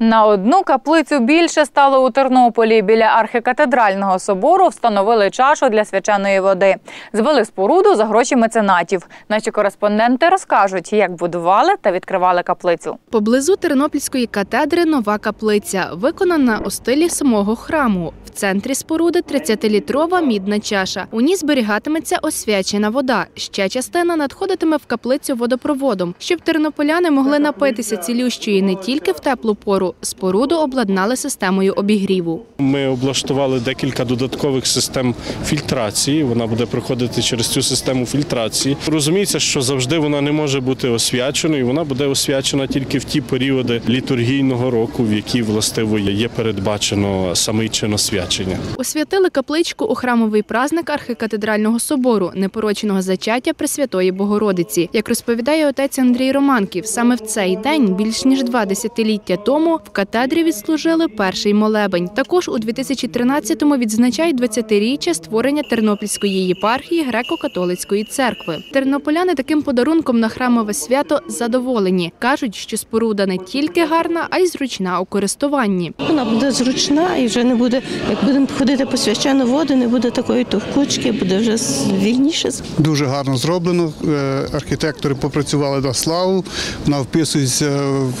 На одну каплицю більше стало у Тернополі. Біля архікатедрального собору встановили чашу для свяченої води. Звели споруду за гроші меценатів. Наші кореспонденти розкажуть, як будували та відкривали каплицю. Поблизу Тернопільської катедри нова каплиця, виконана у стилі самого храму. В центрі споруди 30-літрова мідна чаша. У ній зберігатиметься освячена вода. Ще частина надходитиме в каплицю водопроводом, щоб тернополяни могли напитися цілющої не тільки в теплу пору. Споруду обладнали системою обігріву. Ми облаштували декілька додаткових систем фільтрації. Вона буде проходити через цю систему фільтрації. Розуміється, що завжди вона не може бути освяченою. Вона буде освячена тільки в ті періоди літургійного року, в які властиво є передбачено самий чин освячення. Освятили капличку у храмовий праздник архікатедрального собору, непороченого зачаття Пресвятої Богородиці. Як розповідає отець Андрій Романків, саме в цей день, більш ніж два десятиліття тому, в катедрі відслужили перший молебень. Також у 2013-му відзначають 20-річчя створення Тернопільської єпархії греко-католицької церкви. Тернополяни таким подарунком на храмове свято задоволені. кажуть, що споруда не тільки гарна, а й зручна у користуванні. Вона буде зручна і вже не буде, як будемо ходити по священну воду, не буде такої товкучки, буде вже вільніше. Дуже гарно зроблено. Е, Архітектори попрацювали на славу. Вона вписується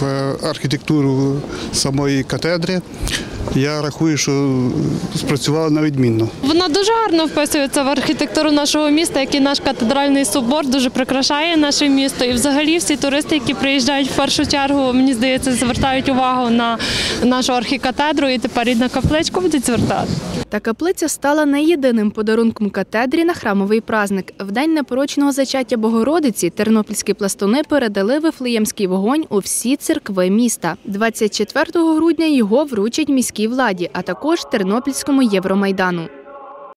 в архітектуру самої катедри. Я рахую, що спрацювала на відмінно. Вона дуже гарно вписується в архітектуру нашого міста, як і наш катедральний собор дуже прикрашає наше місто. І взагалі всі туристи, які приїжджають в першу чергу, мені здається, звертають увагу на нашу архікатедру і тепер і на капличку будуть звертати. Та каплиця стала не єдиним подарунком катедрі на храмовий праздник. В день непорочного зачаття Богородиці тернопільські пластуни передали вифлеємський вогонь у всі церкви міста. 24 грудня його вручать міській владі, а також Тернопільському Євромайдану.